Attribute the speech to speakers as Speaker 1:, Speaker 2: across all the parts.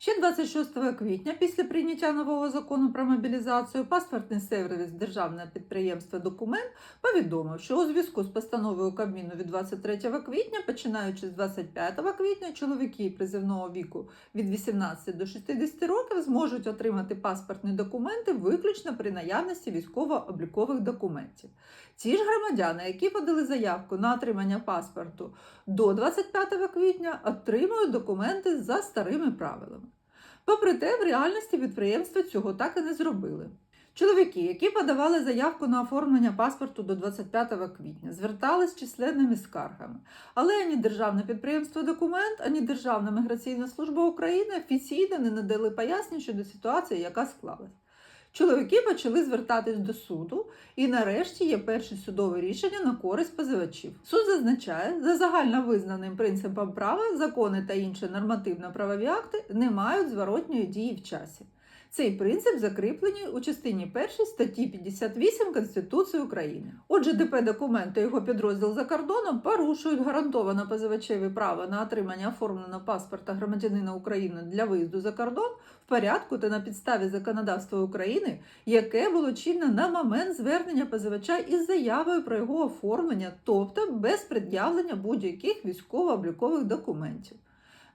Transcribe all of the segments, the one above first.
Speaker 1: Ще 26 квітня, після прийняття нового закону про мобілізацію, паспортний сервіс Державне підприємство Документ повідомив, що у зв'язку з постановою Кабміну від 23 квітня, починаючи з 25 квітня, чоловіки призивного віку від 18 до 60 років зможуть отримати паспортні документи виключно при наявності військово-облікових документів. Ті ж громадяни, які подали заявку на отримання паспорту до 25 квітня, отримують документи за старими правилами. Попри те, в реальності підприємства цього так і не зробили. Чоловіки, які подавали заявку на оформлення паспорту до 25 квітня, звертались з численними скаргами, але ані Державне підприємство документ, ані Державна міграційна служба України офіційно не надали пояснень щодо ситуації, яка склалась. Чоловіки почали звертатись до суду, і нарешті є перше судове рішення на користь позивачів. Суд зазначає, за загально визнаним принципом права, закони та інші нормативно-правові акти не мають зворотньої дії в часі. Цей принцип закріплений у частині 1 статті 58 Конституції України. Отже, ДП документ та його підрозділ за кордоном порушують гарантоване позивачеві право на отримання оформленого паспорта громадянина України для виїзду за кордон в порядку та на підставі законодавства України, яке було чинне на момент звернення позивача із заявою про його оформлення, тобто без пред'явлення будь-яких військово-облікових документів.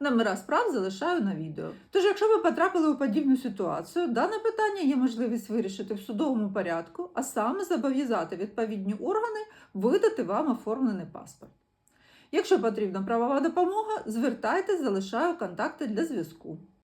Speaker 1: Номера справ залишаю на відео. Тож, якщо ви потрапили у подібну ситуацію, дане питання є можливість вирішити в судовому порядку, а саме зобов'язати відповідні органи видати вам оформлений паспорт. Якщо потрібна правова допомога, звертайтесь, залишаю контакти для зв'язку.